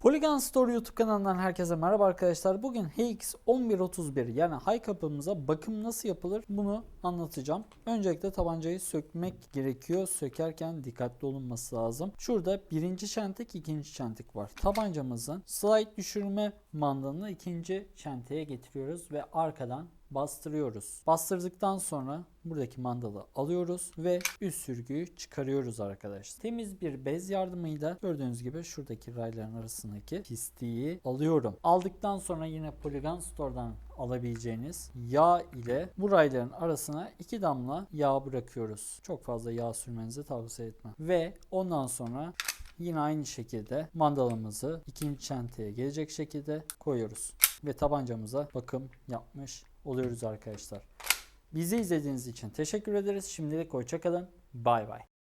Polygon Store YouTube kanalından herkese merhaba arkadaşlar. Bugün HX1131 yani high kapımıza bakım nasıl yapılır bunu anlatacağım. Öncelikle tabancayı sökmek gerekiyor. Sökerken dikkatli olunması lazım. Şurada birinci çentik, ikinci çentik var. Tabancamızın slide düşürme mandalını ikinci çentiğe getiriyoruz ve arkadan bastırıyoruz. Bastırdıktan sonra buradaki mandalı alıyoruz ve üst sürgüyü çıkarıyoruz arkadaşlar. Temiz bir bez yardımıyla gördüğünüz gibi şuradaki rayların arasındaki pisliği alıyorum. Aldıktan sonra yine Polygon Store'dan alabileceğiniz yağ ile bu rayların arasına iki damla yağ bırakıyoruz. Çok fazla yağ sürmenizi tavsiye etmem. Ve ondan sonra yine aynı şekilde mandalımızı ikinci çenteye gelecek şekilde koyuyoruz. Ve tabancamıza bakım yapmış oluyoruz arkadaşlar. Bizi izlediğiniz için teşekkür ederiz. Şimdilik hoşçakalın. Bay bay.